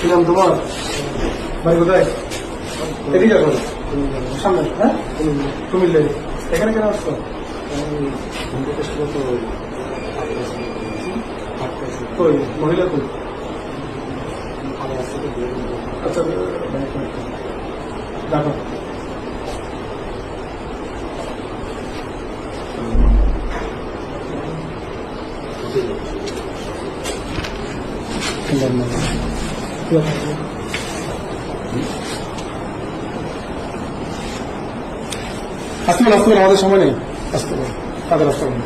কি নাম তোমার বাড়ি কোথায় এদিকে আসো সামনে হ্যাঁ? কুমিল্লায় এখানে কেন আসছো? কই? মহিলা কই আচ্ছা দেখো। আসতে পারে আসতে আমাদের সময় নেই। আসতে পারে, তাদের আসতে পারে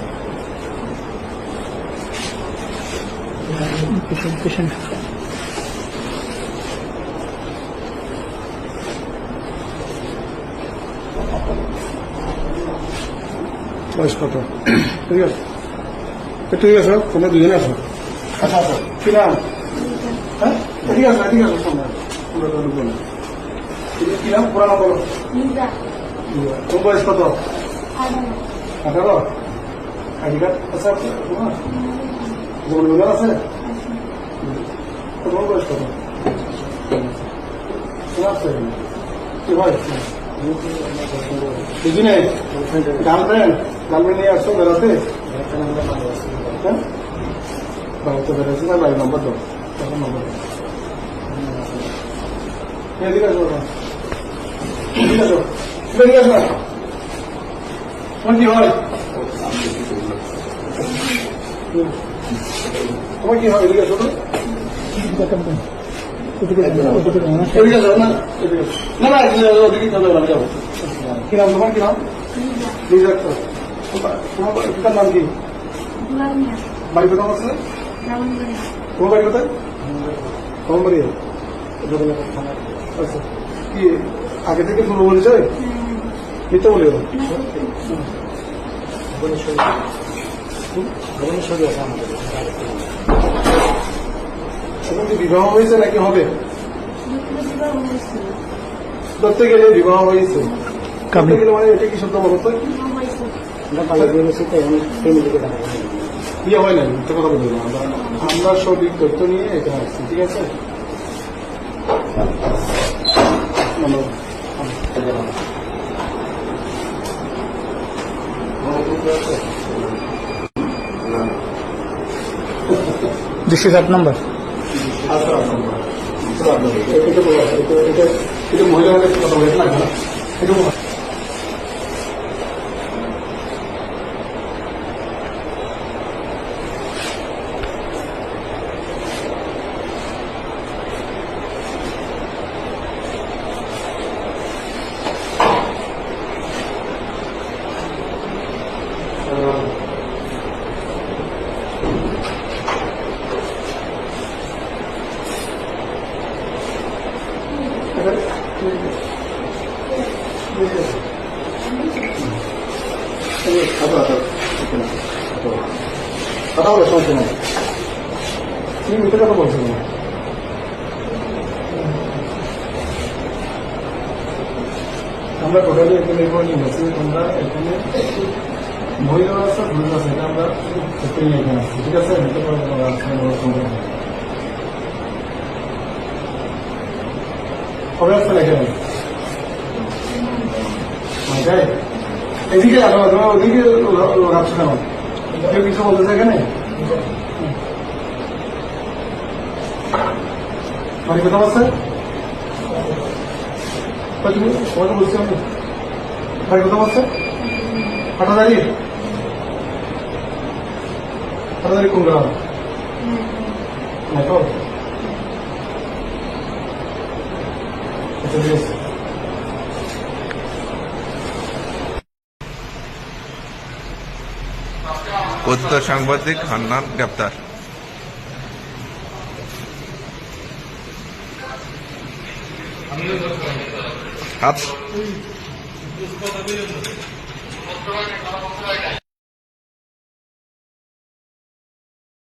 বয়স কত? ঠিক আছে। ঠিক আছে, তোমরা দুজনে আসো। আচ্ছা আসো কি নাম? হ্যাঁ? ঠিক আছে ঠিক আছে তোমরা তোমরা তো ঢুকবো না কি- নাম? পুরানো বলো। লিজা তোর বয়স কত? আঠারো। আইডি কার্ড আছে তোমার বিমার আছে? তোমার বয়স কত? তোমার কি হয় দুজনে? গার্লফ্রেন্ড গার্লফ্রেন্ড নিয়ে আসছো বেড়াতে? হ্যাঁ? বাড়িতে বেড়াচ্ছে না? বাড়ির নম্বর দাও। তখন নম্বর দাও। এদিকে আসো। এদিকে আসো এদিকে আসো তোমার কি হয় তোমার কি হয় এদিকে আসো তো এদিকে আসো না। না না ওদিকে চলো যাব কি নাম তোমার কি নাম তোমার নাম কি বাড়ি কোথাও আছে তোমার বাড়ি কোথায় তোমার বাড়ি আচ্ছা। কি আগে থেকে পূর্ব পরিচয় মিথ্যা বলে কি বিবাহ হয়েছে নাকি হবে? ধরতে গেলে বিবাহ হয়েছে। ধরতে গেলে মানে এটা কি শব্দ বলো তো বিয়ে হয় নাই মিথ্যা কথা বলি না। আমরা আমরা সঠিক তথ্য নিয়ে এটা আসছি ঠিক আছে? দুশো সাত নম্বর আচ্ছা, আচ্ছা, আচ্ছা, আচ্ছা, এটা- মহিলাদের কথা বলে না? এটা বলো। আচ্ছা, আচ্ছা, ঠিক আছে। কথা বলো সমস্যা নেই তুমি মিথ্যে কথা বলছো না আমরা টোটালি এখানে রেকর্ডিং আছি আমরা এখানে মহিলা আছে পুরুষ আছে এটা আমরা সত্যি নিয়ে এখানে আসছি ঠিক আছে মিথ্যে কথা বলা আছে না, বলা সম্ভব না। কবে আসছেন এখানে এদিকে ওদিকে লাগাচ্ছ কেন কেউ কিছু বলতেছে এখানে বাড়ি কোথাও আছে? তুমি? তোমাকে বলছি আমি। বাড়ি কোথাও আছে? হাটাদারি? হাটাদারি কোন গ্রাম না তো আচ্ছা ঠিক আছে কথিত সাংবাদিক হান্নান গ্রেপ্তার। হাত